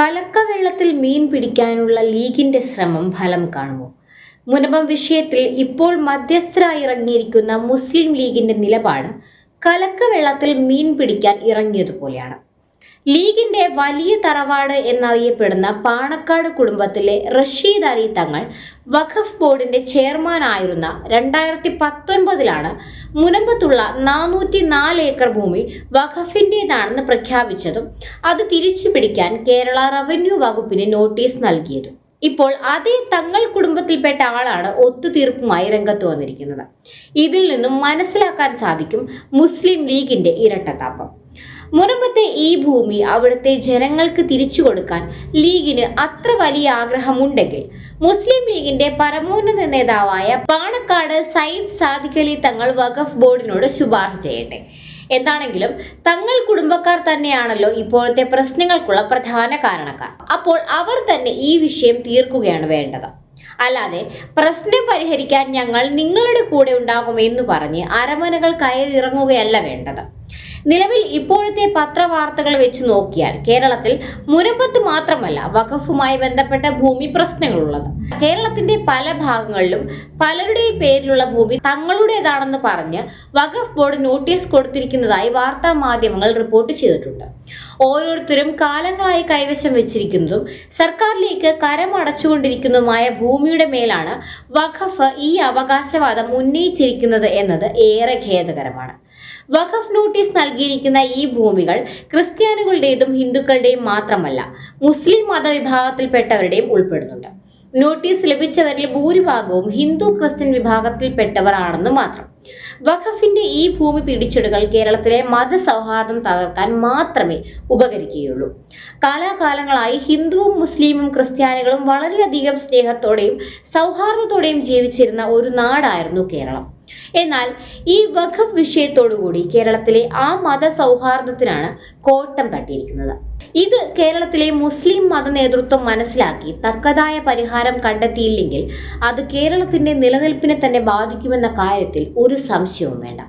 കലക്കവെള്ളത്തിൽ മീൻ പിടിക്കാനുള്ള ലീഗിന്റെ ശ്രമം ഫലം കാണുമോ? മുനമ്പം വിഷയത്തിൽ ഇപ്പോൾ മധ്യസ്ഥരായി ഇറങ്ങിയിരിക്കുന്ന മുസ്ലിം ലീഗിന്റെ നിലപാട് കലക്കവെള്ളത്തിൽ മീൻ പിടിക്കാൻ ഇറങ്ങിയതുപോലെയാണ്. ലീഗിന്റെ വലിയ തറവാട് എന്നറിയപ്പെടുന്ന പാണക്കാട് കുടുംബത്തിലെ റഷീദ് അലി തങ്ങൾ വഖഫ് ബോർഡിന്റെ ചെയർമാനായിരുന്ന രണ്ടായിരത്തി പത്തൊൻപതിലാണ് മുനമ്പത്തുള്ള നാനൂറ്റി നാല് ഏക്കർ ഭൂമി വഖഫിന്റെതാണെന്ന് പ്രഖ്യാപിച്ചതും അത് തിരിച്ചു പിടിക്കാൻ കേരള റവന്യൂ വകുപ്പിന് നോട്ടീസ് നൽകിയതും. ഇപ്പോൾ അതേ തങ്ങൾ കുടുംബത്തിൽപ്പെട്ട ആളാണ് ഒത്തുതീർപ്പുമായി രംഗത്ത് വന്നിരിക്കുന്നത്. ഇതിൽ നിന്നും മനസ്സിലാക്കാൻ സാധിക്കും മുസ്ലിം ലീഗിന്റെ ഇരട്ടത്താപ്പം. മുനമ്പത്തെ ഈ ഭൂമി അവിടുത്തെ ജനങ്ങൾക്ക് തിരിച്ചു കൊടുക്കാൻ ലീഗിന് അത്ര വലിയ ആഗ്രഹമുണ്ടെങ്കിൽ മുസ്ലിം ലീഗിന്റെ പരമോന്നത നേതാവായ പാണക്കാട് സയ്യിദ് സാദിഖ് അലി തങ്ങൾ വഖഫ് ബോർഡിനോട് ശുപാർശ ചെയ്യട്ടെ. എന്താണെങ്കിലും തങ്ങൾ കുടുംബക്കാർ തന്നെയാണല്ലോ ഇപ്പോഴത്തെ പ്രശ്നങ്ങൾക്കുള്ള പ്രധാന കാരണക്കാർ. അപ്പോൾ അവർ തന്നെ ഈ വിഷയം തീർക്കുകയാണ് വേണ്ടത്. അല്ലാതെ പ്രശ്നം പരിഹരിക്കാൻ ഞങ്ങൾ നിങ്ങളുടെ കൂടെ ഉണ്ടാകുമെന്ന് പറഞ്ഞ് അരമനകൾ കയറിയിറങ്ങുകയല്ല വേണ്ടത്. നിലവിൽ ഇപ്പോഴത്തെ പത്രവാർത്തകൾ വെച്ച് നോക്കിയാൽ കേരളത്തിൽ മുനമ്പത്ത് മാത്രമല്ല വഖഫുമായി ബന്ധപ്പെട്ട ഭൂമി പ്രശ്നങ്ങളുള്ളത്. കേരളത്തിന്റെ പല ഭാഗങ്ങളിലും പലരുടെയും പേരിലുള്ള ഭൂമി തങ്ങളുടേതാണെന്ന് പറഞ്ഞ് വഖഫ് ബോർഡ് നോട്ടീസ് കൊടുത്തിരിക്കുന്നതായി വാർത്താ മാധ്യമങ്ങൾ റിപ്പോർട്ട് ചെയ്തിട്ടുണ്ട്. ഓരോരുത്തരും കാലങ്ങളായി കൈവശം വെച്ചിരിക്കുന്നതും സർക്കാരിലേക്ക് കരമടച്ചുകൊണ്ടിരിക്കുന്നതുമായ ഭൂമിയുടെ മേലാണ് വഖഫ് ഈ അവകാശവാദം ഉന്നയിച്ചിരിക്കുന്നത് എന്നത് ഏറെ ഖേദകരമാണ്. വഖഫ് നോട്ടീസ് നൽകിയിരിക്കുന്ന ഈ ഭൂമികൾ ക്രിസ്ത്യാനികളുടേതും ഹിന്ദുക്കളുടെയും മാത്രമല്ല മുസ്ലിം മതവിഭാഗത്തിൽപ്പെട്ടവരുടെയും ഉൾപ്പെടുന്നുണ്ട്. നോട്ടീസ് ലഭിച്ചവരിൽ ഭൂരിഭാഗവും ഹിന്ദു ക്രിസ്ത്യൻ വിഭാഗത്തിൽപ്പെട്ടവർ ആണെന്ന് മാത്രം. വഖഫിന്റെ ഈ ഭൂമി പിടിച്ചെടുകൾ കേരളത്തിലെ മതസൗഹാർദ്ദം തകർക്കാൻ മാത്രമേ ഉപകരിക്കുകയുള്ളൂ. കാലാകാലങ്ങളായി ഹിന്ദുവും മുസ്ലിമും ക്രിസ്ത്യാനികളും വളരെയധികം സ്നേഹത്തോടെയും സൗഹാർദ്ദത്തോടെയും ജീവിച്ചിരുന്ന ഒരു നാടായിരുന്നു കേരളം. എന്നാൽ ഈ വഖഫ് വിഷയത്തോടുകൂടി കേരളത്തിലെ ആ മത സൗഹാർദ്ദത്തിനാണ് കോട്ടം തട്ടിയിരിക്കുന്നത്. ഇത് കേരളത്തിലെ മുസ്ലിം മത നേതൃത്വം മനസ്സിലാക്കി തക്കതായ പരിഹാരം കണ്ടെത്തിയില്ലെങ്കിൽ അത് കേരളത്തിന്റെ നിലനിൽപ്പിനെ തന്നെ ബാധിക്കുമെന്ന കാര്യത്തിൽ ഒരു സംശയവും വേണ്ട.